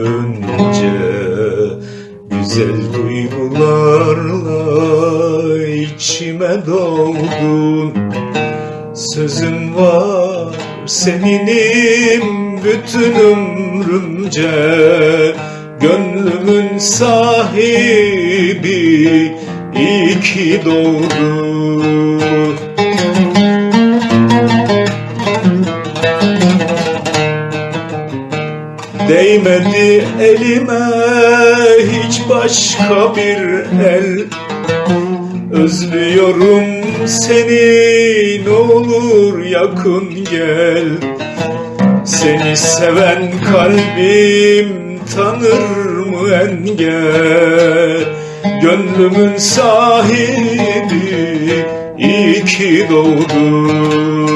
görünce Güzel duygularla içime doldun Sözüm var seninim bütün ömrümce. Gönlümün sahibi iyi ki doğdun Değmedi elime hiç başka bir el. Özlüyorum seni ne olur yakın gel. Seni seven kalbim tanır mı engel? Gönlümün sahibi iyi ki doğdun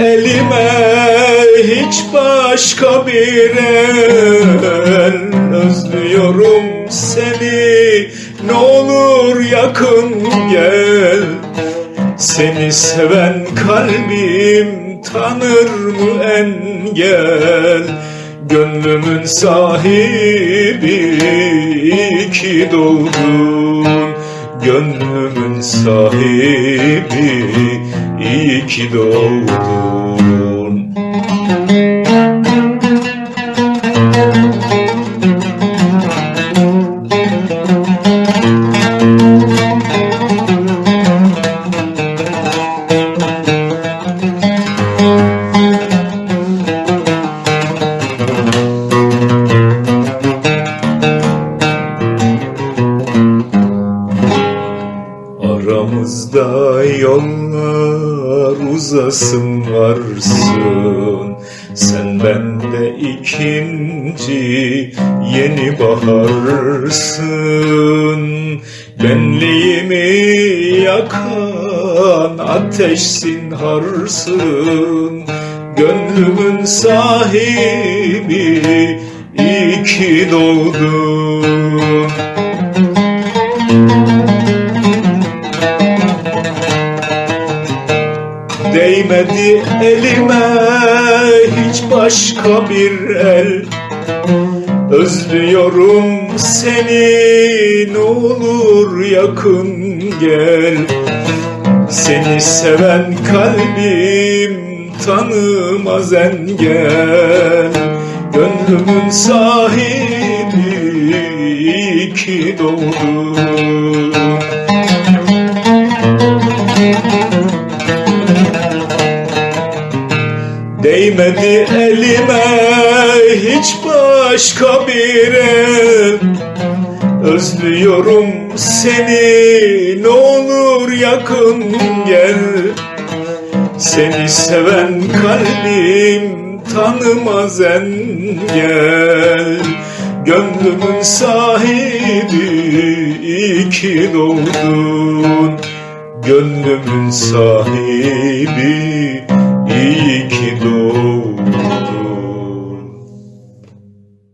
elime hiç başka bir el. Özlüyorum seni ne olur yakın gel. Seni seven kalbim tanır mı engel? Gönlümün sahibi iyi ki doğdun. Gönlümün sahibi iyi ki doğdun Aramızda yollar uzasın varsın. Sen bende ikinci yeni baharsın. Benliğimi yakan ateşsin harsın. Gönlümün sahibi iyi ki doğdun elime hiç başka bir el. Özlüyorum seni ne olur yakın gel. Seni seven kalbim tanımaz engel. Gönlümün sahibi iyi ki doğdun Değmedi elime hiç başka bir el Özlüyorum seni ne olur yakın gel. Seni seven kalbim tanımaz engel Gönlümün sahibi iyi ki doğdun. Gönlümün sahibi iyi ki